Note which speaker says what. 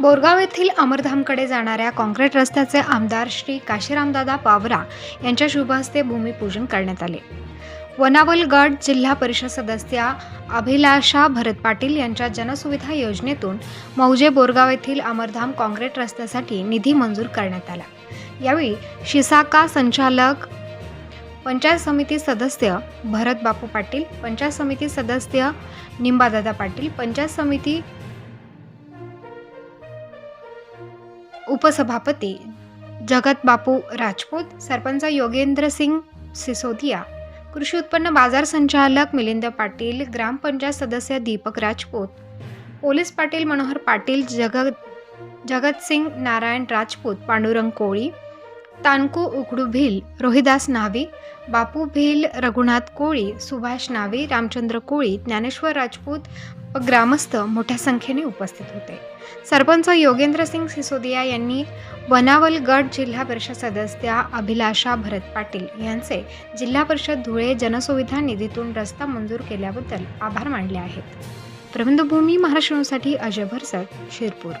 Speaker 1: बोरगाव येथील अमरधामकडे जाणाऱ्या काँक्रीट रस्त्याचे आमदार श्री काशीरामदादा पावरा यांच्या शुभहस्ते भूमिपूजन करण्यात आले. वनावल गट जिल्हा परिषद सदस्या अभिलाषा भरत पाटील यांच्या जनसुविधा योजनेतून मौजे बोरगाव येथील अमरधाम काँक्रीट रस्त्यासाठी निधी मंजूर करण्यात आला. यावेळी शिसाका संचालक पंचायत समिती सदस्य भरत बापू पाटील पंचायत समिती सदस्य निंबादादा पाटील पंचायत समिती उपसभापती जगतबापू राजपूत सरपंच योगेंद्र सिंग सिसोदिया कृषी उत्पन्न बाजार संचालक मिलिंद पाटील ग्रामपंचायत सदस्य दीपक राजपूत पोलीस पाटील मनोहर पाटील जगत जगतसिंग नारायण राजपूत पांडुरंग कोळी तानकू उकडू भिल रोहिदास नावी बापू भिल रघुनाथ कोळी सुभाष नावी रामचंद्र कोळी ज्ञानेश्वर राजपूत व ग्रामस्थ मोठ्या संख्येने उपस्थित होते. सरपंच योगेंद्र सिंग सिसोदिया यांनी बनावल गट जिल्हा परिषद सदस्या अभिलाषा भरत पाटील यांचे जिल्हा परिषद धुळे जनसुविधा निधीतून रस्ता मंजूर केल्याबद्दल आभार मानले आहेत. प्रबंधभूमी महाराष्ट्रासाठी अजय भरसट शिरपूर.